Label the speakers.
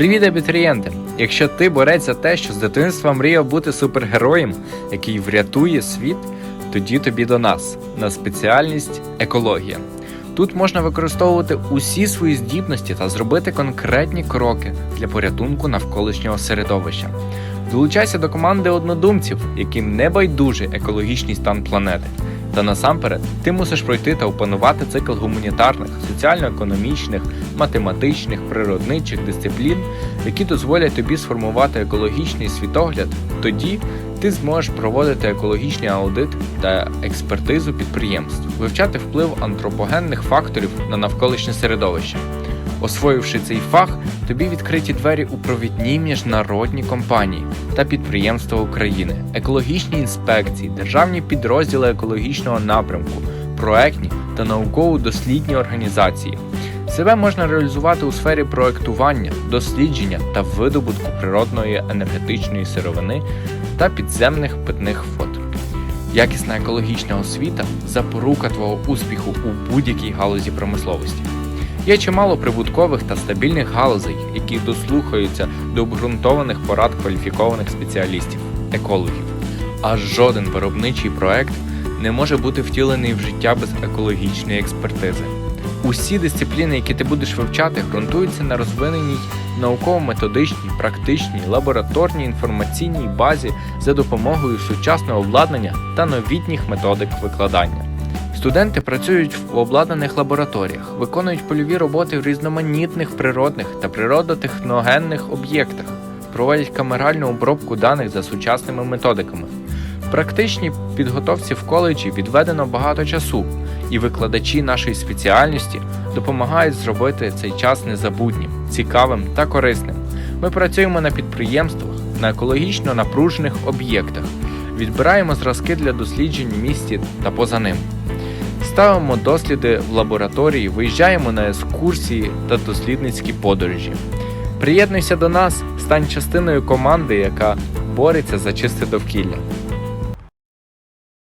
Speaker 1: Привіт, абітурієнти! Якщо ти борець за те, що з дитинства мріяв бути супергероєм, який врятує світ, тоді тобі до нас на спеціальність екологія. Тут можна використовувати усі свої здібності та зробити конкретні кроки для порятунку навколишнього середовища. Долучайся до команди однодумців, яким не байдужий екологічний стан планети. Та насамперед ти мусиш пройти та опанувати цикл гуманітарних, соціально-економічних, математичних, природничих дисциплін, які дозволять тобі сформувати екологічний світогляд. Тоді ти зможеш проводити екологічний аудит та експертизу підприємств, вивчати вплив антропогенних факторів на навколишнє середовище. Освоївши цей фах, тобі відкриті двері у провідні міжнародні компанії та підприємства України, екологічні інспекції, державні підрозділи екологічного напрямку, проектні та науково-дослідні організації. Себе можна реалізувати у сфері проектування, дослідження та видобутку природної енергетичної сировини та підземних питних вод. Якісна екологічна освіта запорука твого успіху у будь-якій галузі промисловості. Є чимало прибуткових та стабільних галузей, які дослухаються до обґрунтованих порад кваліфікованих спеціалістів, екологів. А жоден виробничий проект не може бути втілений в життя без екологічної експертизи. Усі дисципліни, які ти будеш вивчати, ґрунтуються на розвиненій науково-методичній, практичній, лабораторній інформаційній базі за допомогою сучасного обладнання та новітніх методик викладання. Студенти працюють в обладнаних лабораторіях, виконують польові роботи в різноманітних природних та природотехногенних об'єктах, проводять камеральну обробку даних за сучасними методиками. Практичній підготовці в коледжі відведено багато часу, і викладачі нашої спеціальності допомагають зробити цей час незабутнім, цікавим та корисним. Ми працюємо на підприємствах, на екологічно напружених об'єктах, відбираємо зразки для досліджень в місті та поза ним. Ставимо досліди в лабораторії, виїжджаємо на екскурсії та дослідницькі подорожі. Приєднуйся до нас, стань частиною команди, яка бореться за чисте довкілля.